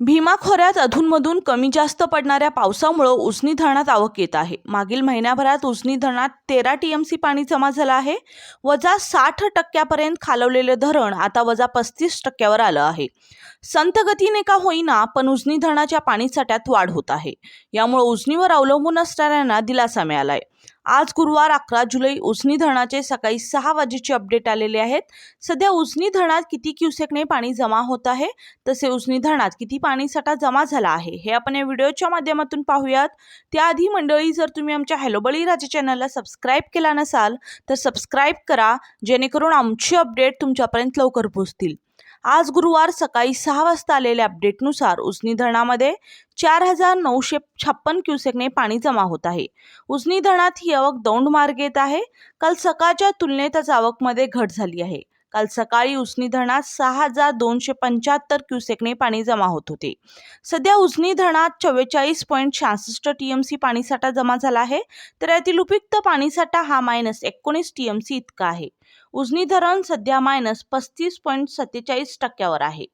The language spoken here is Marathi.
भीमा खोऱ्यात अधूनमधून कमी जास्त पडणाऱ्या पावसामुळं उजनी धरणात आवक येत आहे. मागील महिन्याभरात उजनी धरणात तेरा टी एम सी पाणी जमा झालं आहे. वजा साठ टक्क्यापर्यंत खालवलेलं धरण आता वजा पस्तीस टक्क्यावर आलं आहे. संत गतीने का होईना पण उजनी धरणाच्या पाणीसाठ्यात वाढ होत आहे. यामुळे उजनीवर अवलंबून असणाऱ्यांना दिलासा मिळाला आहे आज गुरुवार अकरा जुलै उजनी धरणाचे सकाळी सहा वाजेचे अपडेट आलेले आहेत. सध्या उजनी धरणात किती क्युसेकने पाणी जमा होत आहे? तसे उजनी धरणात किती पाणीसाठा जमा झाला आहे? हे आपण या व्हिडिओच्या माध्यमातून पाहूयात. त्याआधी मंडळी जर तुम्ही आमच्या हॅलोबळी राजा चॅनलला सबस्क्राईब केला नसाल तर सबस्क्राईब करा जेणेकरून आमची अपडेट तुमच्यापर्यंत लवकर पोहोचतील. आज गुरुवार सकाळी सहा वाजता आलेल्या अपडेटनुसार उजनी धरणामध्ये चार हजार नऊशे छप्पन क्युसेकने पाणी जमा होत आहे. उजनी धरणात ही आवक दौंड मार्गे येत आहे. काल सकाळच्या तुलनेतच आवकमध्ये घट झाली आहे. काल सकाळी उसनी धरणात सहा हजार दोनशे पंच्याहत्तर क्युसेकने पाणी जमा होत होते. सध्या उजनी धरणात चव्वेचाळीस पॉईंट शहासष्ट टी एम सी पाणीसाठा जमा झाला आहे. तर यातील उपयुक्त पाणीसाठा हा मायनस एकोणीस टी एम सी इतका आहे. उजनी धरण सध्या मायनस पस्तीस पॉईंट सत्तेचाळीस टक्क्यावर आहे.